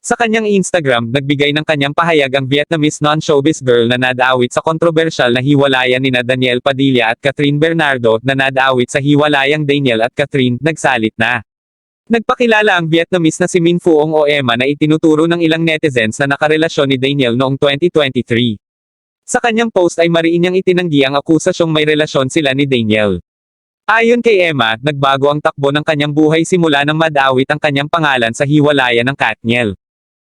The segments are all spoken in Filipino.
Sa kanyang Instagram, nagbigay ng kanyang pahayag ang Vietnamese non-showbiz girl na nadaawit sa kontrobersyal na hiwalayan nina Daniel Padilla at Catherine Bernardo na nadaawit sa hiwalayang Daniel at Catherine, nagsalit na. Nagpakilala ang Vietnamese na si Min Phuong o Emma na itinuturo ng ilang netizens na nakarelasyon ni Daniel noong 2023. Sa kanyang post ay mariin niyang itinanggi ang akusasyong may relasyon sila ni Daniel. Ayon kay Emma, nagbago ang takbo ng kanyang buhay simula nang madawit ang kanyang pangalan sa hiwalayan ng Katniel.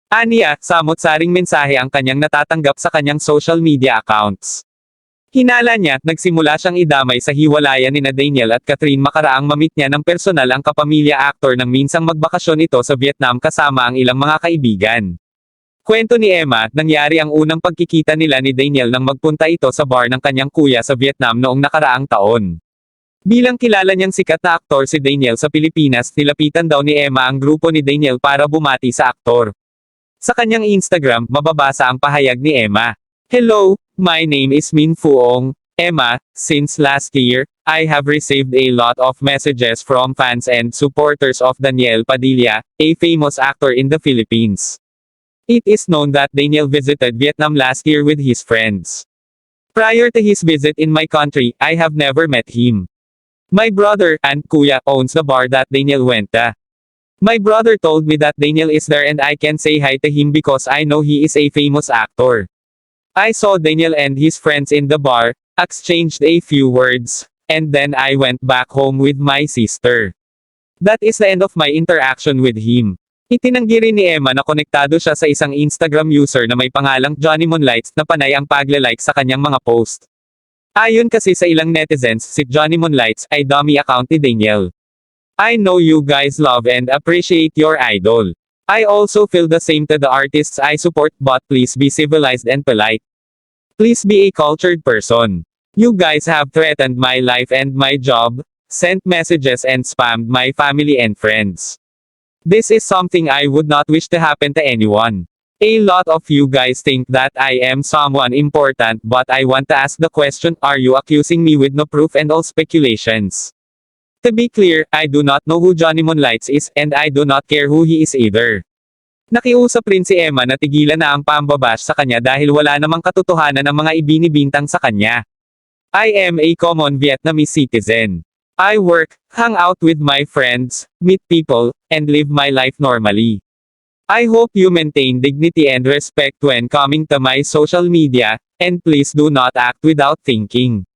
Aniya, samot-saring mensahe ang kanyang natatanggap sa kanyang social media accounts. Hinala niya, nagsimula siyang idamay sa hiwalayan ni na Daniel at Catherine makaraang mamit niya ng personal ang kapamilya actor nang minsang magbakasyon ito sa Vietnam kasama ang ilang mga kaibigan. Kwento ni Emma, nangyari ang unang pagkikita nila ni Daniel nang magpunta ito sa bar ng kanyang kuya sa Vietnam noong nakaraang taon. Bilang kilala niyang sikat na aktor si Daniel sa Pilipinas, nilapitan daw ni Emma ang grupo ni Daniel para bumati sa aktor. Sa kanyang Instagram, mababasa ang pahayag ni Emma. Hello, my name is Min Phuong. Emma, since last year, I have received a lot of messages from fans and supporters of Daniel Padilla, a famous actor in the Philippines. It is known that Daniel visited Vietnam last year with his friends. Prior to his visit in my country, I have never met him. My brother, and Kuya, owns the bar that Daniel went to. My brother told me that Daniel is there and I can say hi to him because I know he is a famous actor. I saw Daniel and his friends in the bar, exchanged a few words, and then I went back home with my sister. That is the end of my interaction with him. Itinanggi rin ni Emma na konektado siya sa isang Instagram user na may pangalang Johnny Moonlights na panay ang pagle-like sa kanyang mga post. Ayon kasi sa ilang netizens, si Johnny Moonlights ay dummy account ni Daniel. I know you guys love and appreciate your idol. I also feel the same to the artists I support but please be civilized and polite. Please be a cultured person. You guys have threatened my life and my job, sent messages and spammed my family and friends. This is something I would not wish to happen to anyone. A lot of you guys think that I am someone important but I want to ask the question are you accusing me with no proof and all speculations? To be clear, I do not know who Johnny Moonlights is, and I do not care who he is either. Nakiusap rin si Emma na tigilan na ang pambabash sa kanya dahil wala namang katotohanan ng mga ibinibintang sa kanya. I am a common Vietnamese citizen. I work, hang out with my friends, meet people, and live my life normally. I hope you maintain dignity and respect when coming to my social media, and please do not act without thinking.